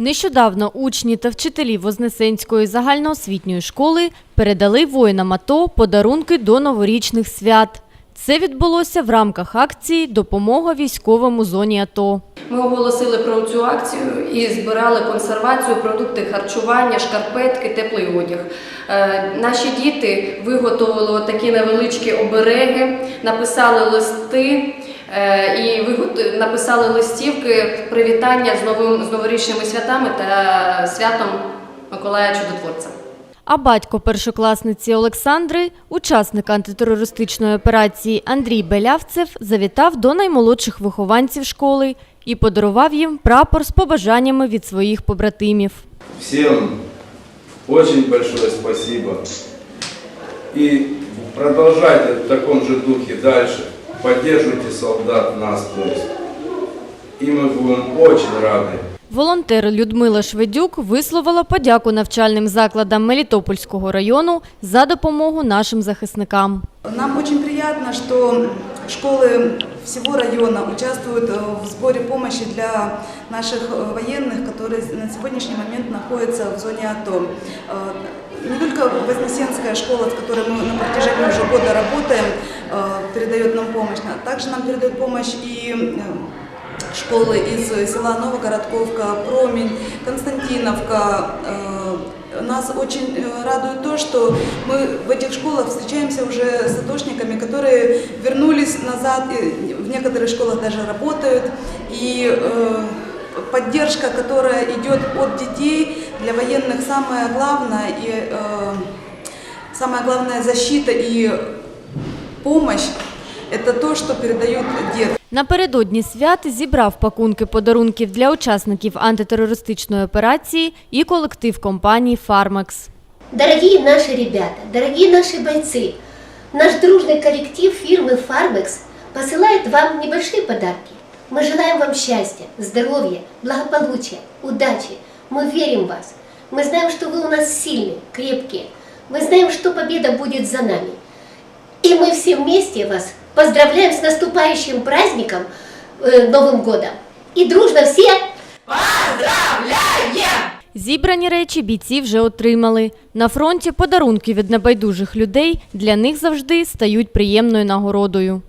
Нещодавно учні та вчителі Вознесенської загальноосвітньої школи передали воїнам АТО подарунки до новорічних свят. Це відбулося в рамках акції Допомога військовим у зоні АТО. Ми оголосили про цю акцію і збирали консервацію, продукти харчування, шкарпетки, теплий одяг. Е, Наші діти виготовили такі невеличкі обереги, написали листи і вигот- написали листівки привітання з новим з новорічними святами та святом Миколая Чудотворця. А батько першокласниці Олександри, учасник антитерористичної операції Андрій Белявцев, завітав до наймолодших вихованців школи і подарував їм прапор з побажаннями від своїх побратимів. Всем очень большое спасибо. И продолжайте в таком же духе дальше. Поддерживайте солдат нас, пусть. И мы будем очень рады. Волонтер Людмила Шведюк висловила подяку навчальним закладам Мелітопольського району за допомогу нашим захисникам. Нам очень приємно, что школы всего района участвуют э, в сборе помощи для наших э, военных, которые на сегодняшний момент находятся в зоне АТО. Э, Не только Вознесенская школа, с которой мы на протяжении уже года работаем, э, передает нам помощь, а также нам передает помощь и э, школы из села Новогородковка, Промень, Константиновка. Э, Нас очень э, радует то, что мы в этих школах встречаемся уже с атошниками, которые вернулись назад, и в некоторых школах даже работают. И э, поддержка, которая идет от детей, для военных самое главное, и э, самая главная защита и помощь – это то, что передают дети. Напередодні свят зібрав пакунки подарунків для учасників антитерористичної операції і колектив компанії «Фармакс». Дорогие наши ребята, дорогие наши бойцы, наш дружный коллектив фирмы Farmex посылает вам небольшие подарки. Мы желаем вам счастья, здоровья, благополучия, удачи. Мы верим в вас. Мы знаем, что вы у нас сильные, крепкие. Мы знаем, что победа будет за нами. И мы все вместе вас поздравляем с наступающим праздником, э, Новым годом. И дружно все Зібрані речі бійці вже отримали. На фронті подарунки від небайдужих людей для них завжди стають приємною нагородою.